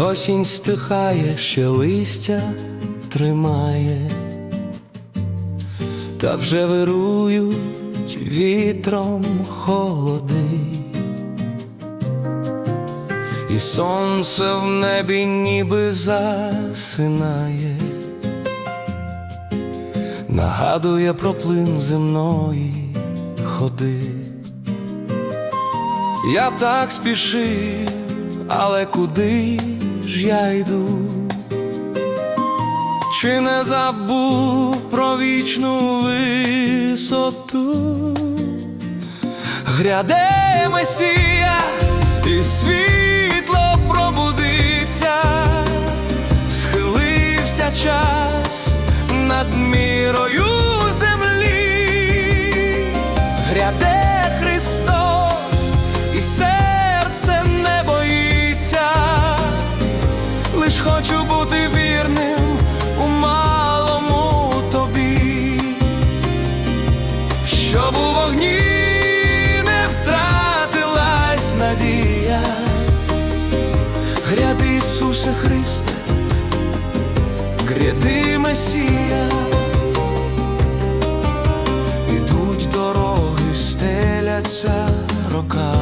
Осінь стихає, ще листя тримає, та вже вирують вітром холоди, і сонце в небі ніби засинає, нагадує про плин земної ходи. Я так спішив, але куди ж я йду? Чи не забув про вічну висоту? Гряде Месія, і світло хочу бути вірним у малому тобі, щоб у вогні не втратилась надія. Гряди Ісусе Христе, гряди Месія, ідуть дороги, стеляться роками,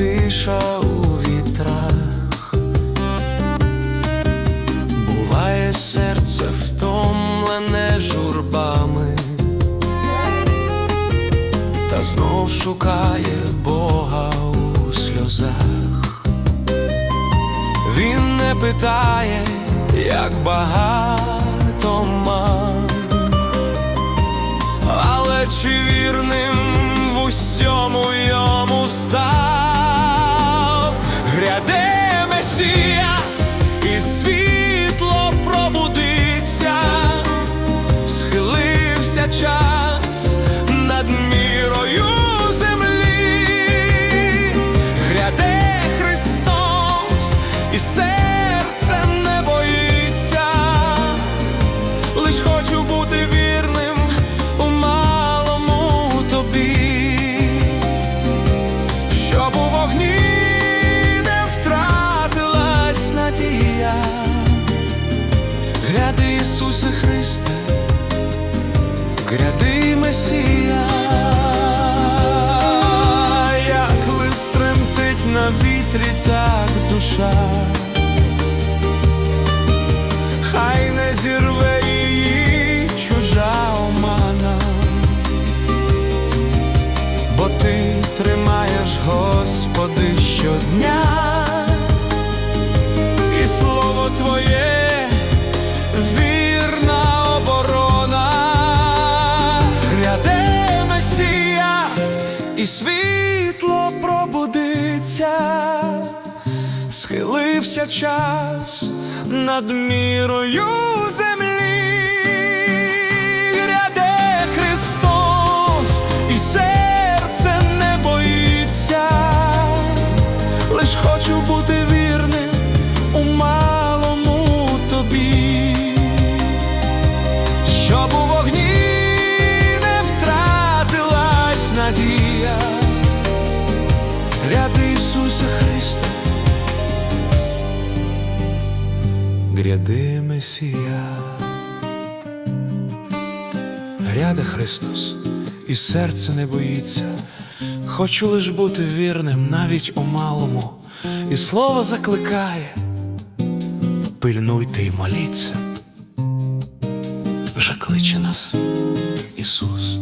тиша у вітрах. Буває серце втомлене журбами, та знов шукає Бога у сльозах. Він не питає, як багато мав, але чи вірним в усьому серце не боїться, лиш хочу бути вірним у малому тобі, щоб у вогні не втратилась надія. Гряди Ісусе Христе, гряди Месія, вітрі, так душа, хай не зірве її чужа омана, бо ти тримаєш, Господи, щодня, і слово Твоє вірна схилився час над мірою землі, гряде Христос, і серце не боїться, лиш хочу бути вірним у малому тобі, щоб у вогні не втратилась надія. Гряди Ісусе Христе, гряди Месія, гряде Христос, і серце не боїться. Хочу лиш бути вірним навіть у малому, і слово закликає. Пильнуйте і моліться, вже кличе нас Ісус.